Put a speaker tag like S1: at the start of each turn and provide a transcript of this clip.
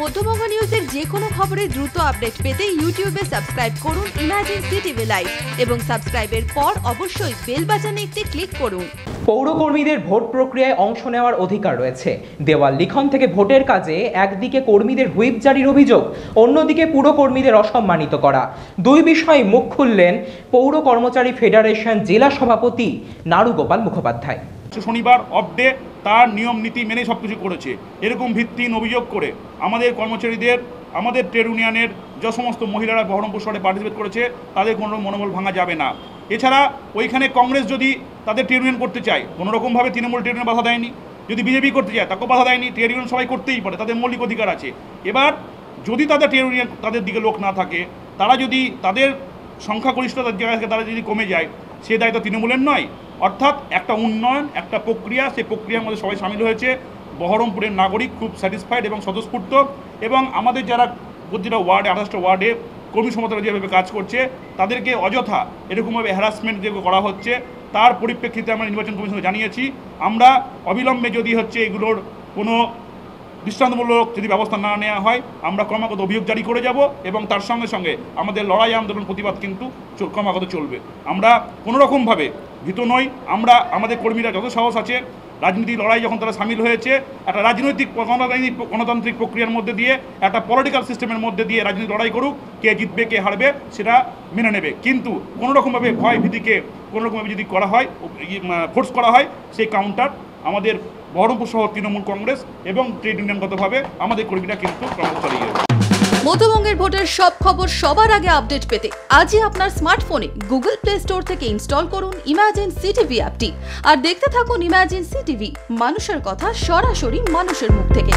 S1: মধ্যবঙ্গ নিউজের যে কোনো খবরের দ্রুত আপডেট পেতে ইউটিউবে সাবস্ক্রাইব করুন ইমাজিন সিটিভি লাইভ এবং সাবস্ক্রাইবের পর অবশ্যই বেল বাজানে একটি ক্লিক করুন।
S2: পৌরকর্মীদের ভোট প্রক্রিয়ায় অংশ নেওয়ার অধিকার রয়েছে। দেওয়াল লিখন থেকে ভোটের কাজে একদিকে কর্মীদের হুইপ জারির অভিযোগ অন্যদিকে পুরকর্মীদের অসম্মানিত করা। দুই বিষয়ে মুখ খুললেন পৌর কর্মচারী ফেডারেশন জেলা সভাপতি নারুগোপাল মুখোপাধ্যায়।
S3: শনিবার অফ ডে তার নিয়ম, নীতি মেনে সব কিছু করেছে। এরকম ভিত্তিহীন অভিযোগ করে আমাদের কর্মচারীদের, আমাদের ট্রেড ইউনিয়নের যে সমস্ত মহিলারা বহরমপুর শহরে পার্টিসিপেট করেছে, তাদের কোনো মনোবল ভাঙা যাবে না। এছাড়া ওইখানে কংগ্রেস যদি তাদের ট্রেড ইউনিয়ন করতে চায়, কোনো রকমভাবে তৃণমূল ট্রেড ইউনিয়ন বাধা দেয়নি। যদি বিজেপি করতে চায়, তাকেও বাধা দেয়নি। ট্রেড ইউনিয়ন সবাই করতেই পারে, তাদের মৌলিক অধিকার আছে। এবার যদি তাদের ট্রেড ইউনিয়ন তাদের দিকে লোক না থাকে, তারা যদি তাদের সংখ্যাগরিষ্ঠতার জায়গা থেকে তারা যদি কমে যায়, সে দায়িত্ব তৃণমূলের নয়। অর্থাৎ একটা উন্নয়ন, একটা প্রক্রিয়া, সেই প্রক্রিয়ার মধ্যে সবাই সামিল হয়েছে। বহরমপুরের নাগরিক খুব স্যাটিসফাইড এবং স্বতঃস্ফূর্ত এবং আমাদের যারা প্রতিটা ওয়ার্ডে আঠাশটা ওয়ার্ডে কর্মী সমর্থকরা যেভাবে কাজ করছে, তাদেরকে অযথা এরকমভাবে হ্যারাসমেন্ট যে করা হচ্ছে, তার পরিপ্রেক্ষিতে আমরা নির্বাচন কমিশনকে জানিয়েছি। আমরা অবিলম্বে যদি হচ্ছে এগুলোর কোনো দৃষ্টান্তমূলক যদি ব্যবস্থা না নেওয়া হয়, আমরা ক্রমাগত অভিযোগ জারি করে যাব এবং তার সঙ্গে সঙ্গে আমাদের লড়াই আন্দোলন প্রতিবাদ কিন্তু ক্রমাগত চলবে। আমরা কোনোরকমভাবে ভীত নই। আমরা, আমাদের কর্মীরা যত সাহস আছে রাজনীতি লড়াই যখন তারা সামিল হয়েছে, একটা রাজনৈতিক গণতান্ত্রিক গণতান্ত্রিক প্রক্রিয়ার মধ্যে দিয়ে, একটা পলিটিক্যাল সিস্টেমের মধ্যে দিয়ে রাজনীতি লড়াই করুক, কে জিতবে, কে হারবে, সেটা মেনে নেবে। কিন্তু কোনো রকমভাবে ভয় ভীতিকে, কোনোরকমভাবে যদি করা হয় ফোর্স করা হয়, সেই কাউন্টার আমাদের বহরমপুর শহর তৃণমূল কংগ্রেস এবং ট্রেড ইউনিয়নগতভাবে আমাদের কর্মীরা কিন্তু ক্রমশ চালিয়ে যাবে
S1: মধ্যবঙ্গের ভোটের সব খবর সবার আগে আপডেট পেতে আজই আপনার স্মার্টফোনে গুগল প্লে স্টোর থেকে ইনস্টল করুন ইমাজিন সিটিভি অ্যাপটি। আর দেখতে থাকুন ইমাজিন সিটিভি, মানুষের কথা সরাসরি মানুষের মুখ থেকে।